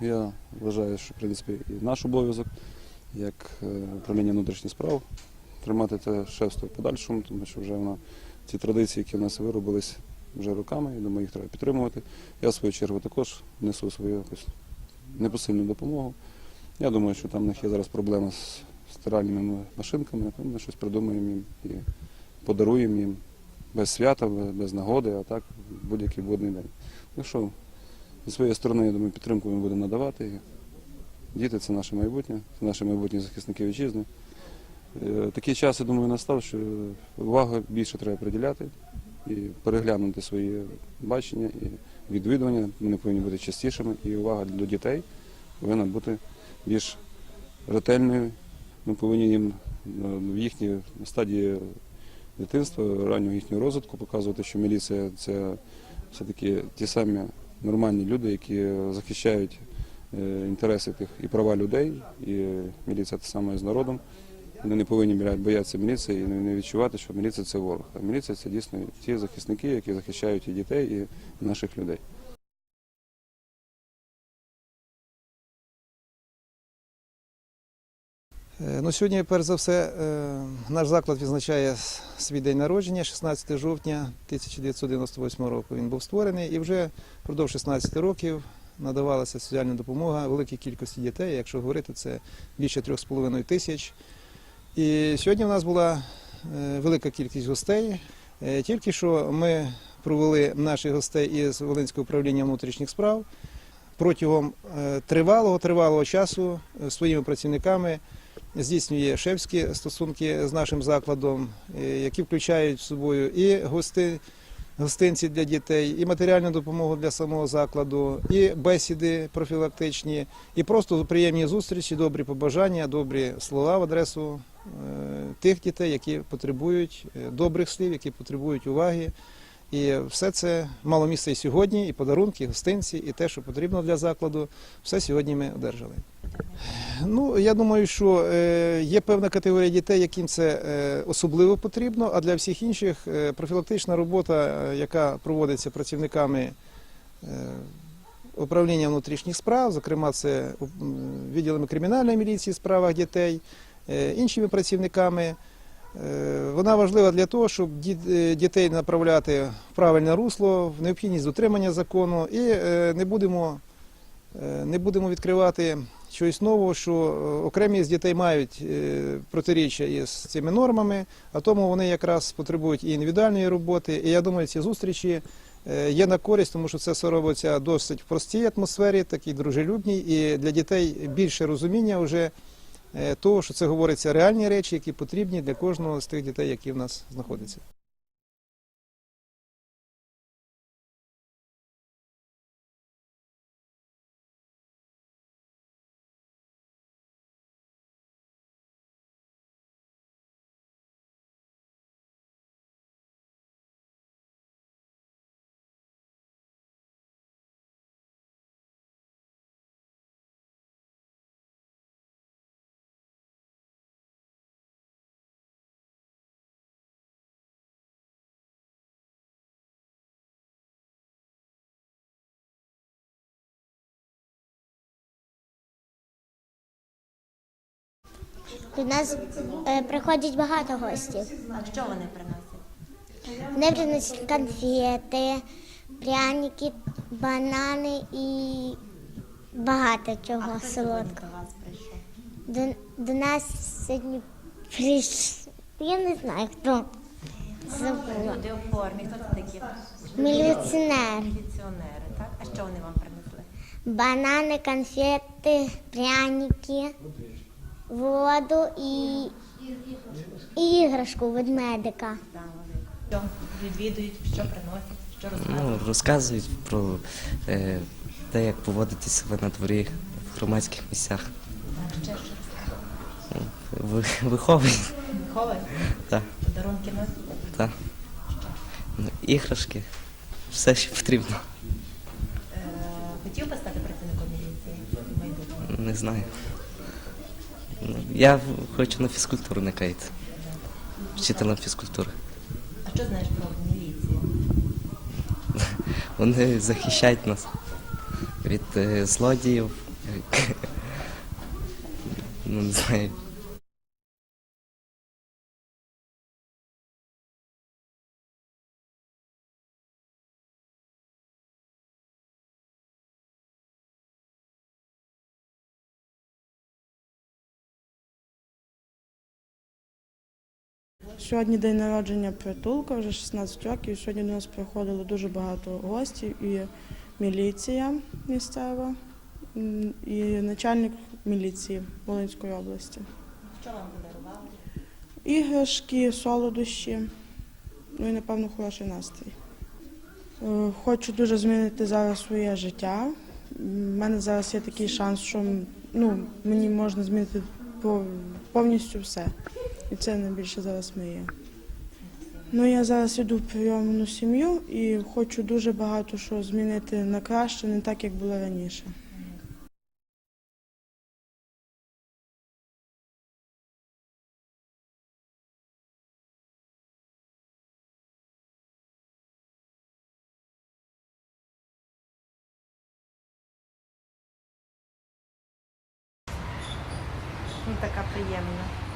Я вважаю, що в принципі і наш обов'язок, як е, управління внутрішніх справ, тримати це шефство в подальшому, тому що вже вона ці традиції, які в нас виробились вже роками, я думаю, їх треба підтримувати. Я в свою чергу також несу свою якусь непосильну допомогу. Я думаю, що там в них є зараз проблема з стиральними машинками, то ми щось придумаємо їм і подаруємо їм без свята, без- нагоди, а так будь-який водний день. Ну що, зі своєї сторони, я думаю, підтримку ми будемо надавати. Діти це наше майбутнє, це наші майбутні захисники вітчизни. Е, Такий час, я думаю, настав, що увагу більше треба приділяти і переглянути свої бачення і відвідування. Вони повинні бути частішими, і увага до дітей повинна бути більш ретельною. Ми повинні їм е, в їхній стадії дитинства, раннього їхнього розвитку показувати, що міліція це все-таки ті самі нормальні люди, які захищають е, інтереси тих і права людей, і міліція те саме з народом. Вони не повинні боятися міліції і не відчувати, що міліція це ворог. А міліція це дійсно ті захисники, які захищають і дітей, і наших людей. Ну, сьогодні, перш за все, е, наш заклад відзначає свій день народження, 16 жовтня 1998 року. Він був створений і вже впродовж 16 років надавалася соціальна допомога великій кількості дітей. Якщо говорити, це більше 3,5 тисяч. І сьогодні в нас була е, велика кількість гостей. Е, Тільки що ми провели наших гостей із Волинського управління внутрішніх справ протягом е, тривалого тривалого часу е, своїми працівниками здійснює шефські стосунки з нашим закладом, е, які включають в собою і гости, гостинці для дітей, і матеріальну допомогу для самого закладу, і бесіди профілактичні, і просто приємні зустрічі, добрі побажання, добрі слова в адресу е, тих дітей, які потребують е, добрих слів, які потребують уваги. І все це мало місце і сьогодні, і подарунки, і гостинці, і те, що потрібно для закладу, все сьогодні ми одержали. Ну, я думаю, що е, є певна категорія дітей, яким це е, особливо потрібно, а для всіх інших е, профілактична робота, яка проводиться працівниками управління внутрішніх справ, зокрема, це відділами кримінальної міліції в справах дітей, іншими працівниками. Е, Вона важлива для того, щоб е, дітей направляти в правильне русло, в необхідність дотримання закону, і е, не будемо, не будемо відкривати щось нового, що окремі з дітей мають протиріччя із цими нормами, а тому вони якраз потребують і індивідуальної роботи. І я думаю, ці зустрічі є на користь, тому що це все робиться досить в простій атмосфері, такій дружелюбній, і для дітей більше розуміння вже того, що це говориться реальні речі, які потрібні для кожного з тих дітей, які в нас знаходяться. До нас е, приходять багато гостів. А що вони приносять? Вони приносять конфети, пряники, банани і багато чого Хто солодкого. до вас прийшов? До, до нас сьогодні прийшов. Я не знаю хто. Забула. Люди у формі. Хто це такі? Міліціонер. Міліціонери, так? А що вони вам принесли? Банани, конфети, пряники, воду і, і іграшку ведмедика. Що відвідують, що приносять, що розказують? Ну, розказують про е, те, як поводити себе на дворі в громадських місцях. Так, ще що Ви- Виховують, Виховують? так, Подарунки носять? так. Ну, іграшки, все, що потрібно. Е, Хотів би стати працівником міліції в майбутньому? Не знаю. Я хочу на фізкультуру накаїти. Вчителем фізкультури. А що знаєш про міліцію? Вони захищають нас. Від е, злодіїв. Ну, не знаю. Сьогодні день народження притулка, вже 16 років. Сьогодні до нас приходило дуже багато гостів і міліція місцева, і начальник міліції Волинської області. Що вам подарували? Іграшки, солодощі, ну і напевно хороший настрій. Е, Хочу дуже змінити зараз своє життя. У мене зараз є такий шанс, що ну, мені можна змінити повністю все. І це найбільше зараз мрія. Ну, я зараз йду в прийомну сім'ю і хочу дуже багато що змінити на краще, не так, як було раніше. Ну, така приємна.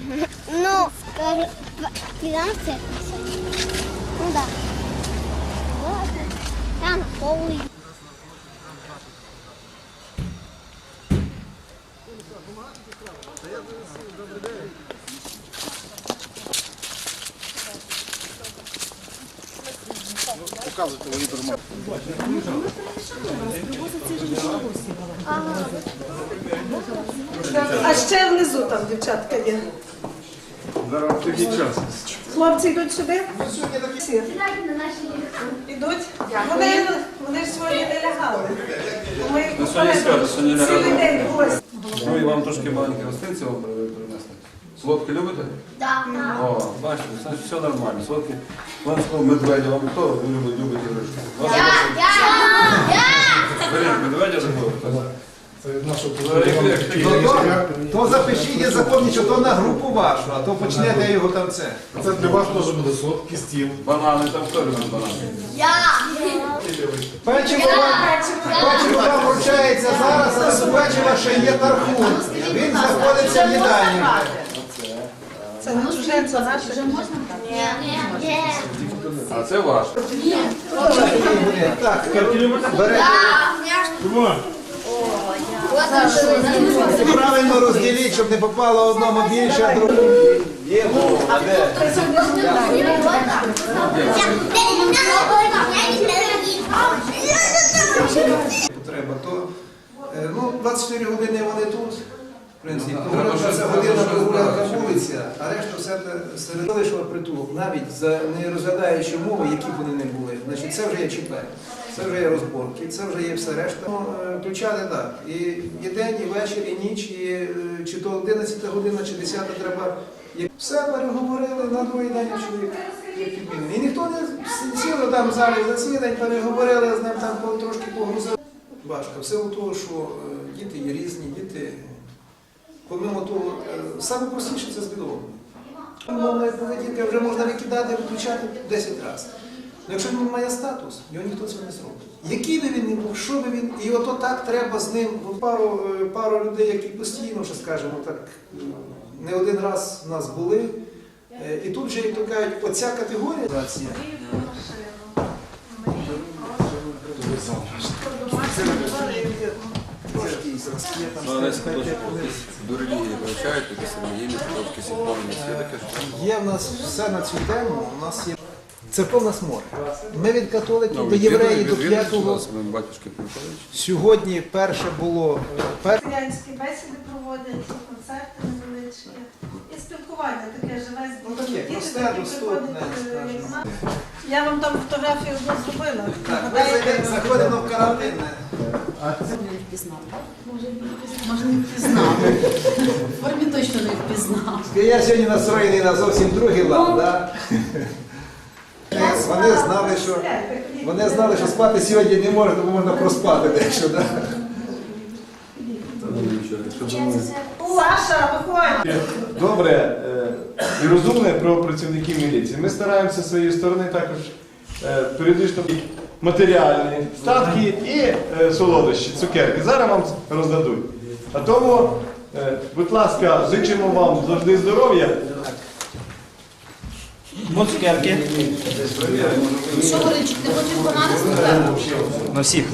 Ну, скажи, підемо в церкву сьогодні? Ну, так. Добре. Там повний. А ще внизу там дівчатка є. Хлопці йдуть сюди? Всі. Ідуть? Вони, вони ж сьогодні не лягали. Ми їх Ну, сьогодні свято, сьогодні не цілий день в гості. Ну і вам трошки маленькі гостинці вам принесли. Солодкі любите? Так. О, бачите, значить все нормально. Солодкі. Ленського медведя вам хто ви любите, любите іграшки? Вас Беріть медведя. То, то, то запишіть запомніть, що то на групу вашу, а то почнете його там це. Це для вас теж буде солодкий стіл. Банани, там хто любить банани? Вам, печиво вам вручається зараз, а печива ще є тархун. Він знаходиться в їдальні. Це не чужинця наше. А це ваш. Так, берете. Правильно розділіть, щоб не попало одному більше, а другому. Є, а де? Потреба, то е, ну, 24 години вони тут. В принципі, прогулянка це година прогулянка вулиця, а решта все те серед притулок, навіть за не розглядаючи умови, які б вони не були. Значить, це вже є ЧП, це вже є розборки, це вже є все решта. Ну, е, так. І, і день, і вечір, і ніч, і е, чи то 11 година, чи 10 треба. І Все переговорили на другий день чоловік. І ніхто не с- сіли там в залі засідань, переговорили з ним там трошки погрузили. Важко. В силу того, що е, діти є різні, діти, помимо того, саме простіше це збідово. Мовної поведінки вже можна викидати, виключати 10 разів. Ну, якщо він має статус, його ніхто цього не зробить. Який би він не був, що би він, і ото так треба з ним от пару, е, пару людей, які постійно, що скажімо так, не один раз у нас були. Е, І тут вже, як кажуть, оця категорія. Є в нас все на цю тему. У нас є церковна сморя. Ми від католиків Ну, до євреїв, до відвідують п'ятого. батюшки Миколаївич. Сьогодні перше було е, пер... Селянські бесіди проводять, концерти невеличкі. І спілкування таке живе з Ну, таке, просте, такі доступне, приходять, е. Я вам там фотографію одну зробила. Так, ми заходимо в карантинне. Може не впізнав. В формі точно не впізнав. Я сьогодні настроєний на зовсім другий лад, да? Вони знали, що вони знали, що спати сьогодні не можна, бо можна проспати дещо. Да? Добре е, і розумне про працівників міліції. Ми стараємося зі своєї сторони також е, періодично матеріальні статки і е, солодощі, цукерки. Зараз вам роздадуть. А тому, будь ласка, зичимо вам завжди здоров'я. Що, ти хочеш банани з На всіх.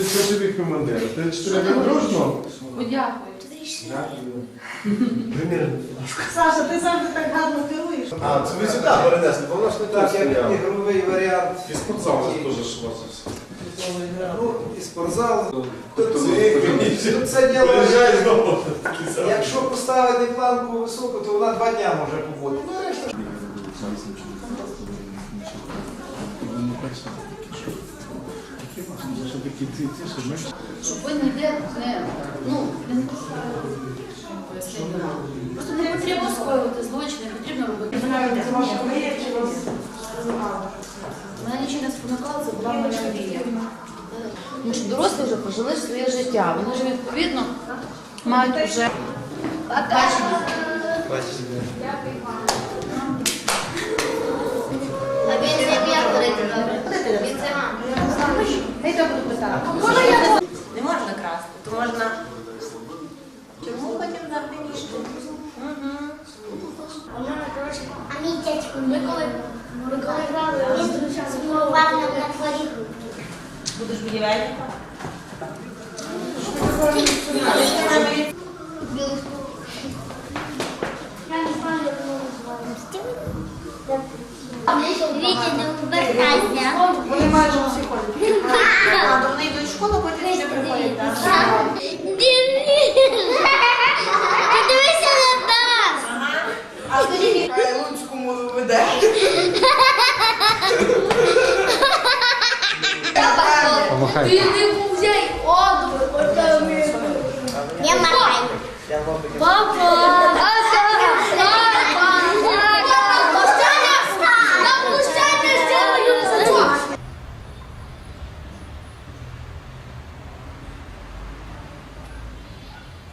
Це собі командир. Ти чотири дружно? Саша, ти завжди так гарно керуєш. А, це ви сюди перенесли, бо воно ж не Так, як стояло. ігровий варіант. І спортзал теж ж. Ну, і спортзал. Це Тут це діло. Якщо поставити планку високу, то вона два дня може побути. Ну, решта щоб ви ніде не, ну, не. Просто не потрібно скоювати злочин, не потрібно робити. Мене нічого не спонукало, це була моя мрія. Тому що дорослі вже пожили своє життя. Вони вже відповідно мають вже бачення. А він добре? Він. Буду питати. Не можна красти, то можна. Чому потім ніжку? А мій дядько ми коли грали, він нам на дворі. Будеш будівельником? Білий стул. Я не знаю, як його називати. Вітя, не обертайся. Вони майже усі ходять. А, то вони йдуть в школу, потім ще приходять. так? Подивися на нас. А тоді Луцькому веде. Ти не музей, о, Я махаю. Папа!